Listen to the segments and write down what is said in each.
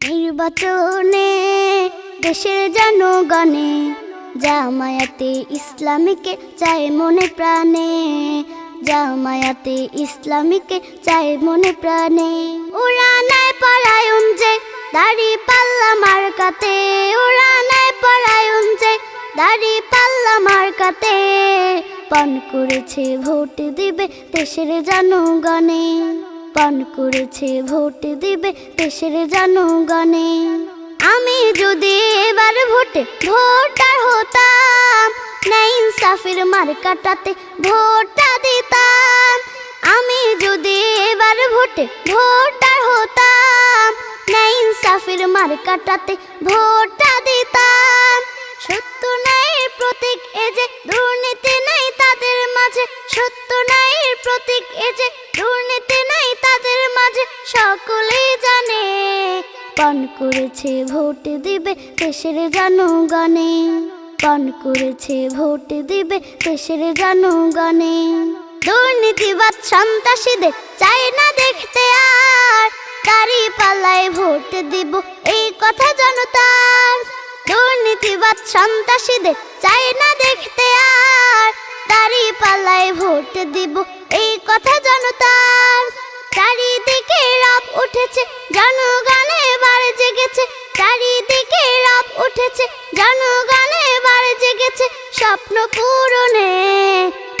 নির্বাচনে দেশের জনগণে জামায়াতে ইসলামীকে চায় মনে প্রাণে, জামায়াতে ইসলামীকে চায় মনে প্রাণে। ওরা নাই পরায়ণ যে দাড়ি পাল্লা মার্কাতে, ওরা নাই পরায়ণ যে দাড়ি পাল্লা মার্কাতে, পান করেছে, ভোট দিবে দেশের জনগণে পান করেছে, ভোট দিবে দেশের জনগণে। আমি যদি এবার ভোটে ভোটার হতাম, না ইনসাফের মার কাটাতে ভোটটা দিতাম। আমি যদি এবার ভোটে ভোটার হতাম, না ইনসাফের মার কাটাতে ভোটটা দিতাম। সত্য ন্যায়ের প্রতীক, এ যে দুর্নীতি নাই তাদের মাঝে। সত্য ন্যায়ের প্রতীক, এ যে দুর্নীতি পান করেছে, ভোট দিবে দেশের জনগণে। পান করেছে, ভোট দিবে দেশের জনগণে। দুর্নীতিবাদ সন্ত্রাসীদের চাই না দেখতে আর। দাড়ি পাল্লায় ভোট দিব, এই কথা জনতার। দুর্নীতিবাদ সন্ত্রাসীদের চাই না দেখতে আর। দাড়ি পাল্লায় ভোট দিব, এই কথা জনতার। চারিদিকে রব উঠেছে জনগণে জনগণে এবার জেগেছে স্বপ্ন পূরণে।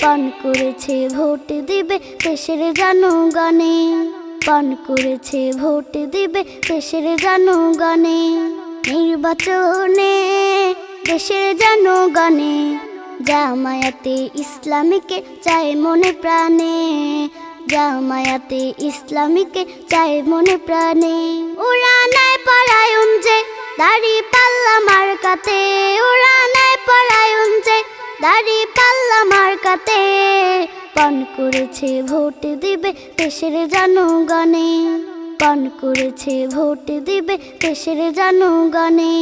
পান করেছে, ভোট দিবে দেশের জনগণে। পান করেছে, ভোট দিবে দেশের জনগণে। নির্বাচনে দেশের জনগণে, জামায়াতে ইসলামীকে চায় মনে প্রাণে। জামায়াতে ইসলামীকে চায় মনে প্রাণে। ওরা নাই পরায়ণ যে দাড়ি পাল্লা মার্কাতে ওরা নাই পরায়ণ যে। দাড়ি পাল্লা মার্কাতে পান করেছে, ভোট দিবে দেশের জনগণে। পান করেছে, ভোট দিবে দেশের জনগণে।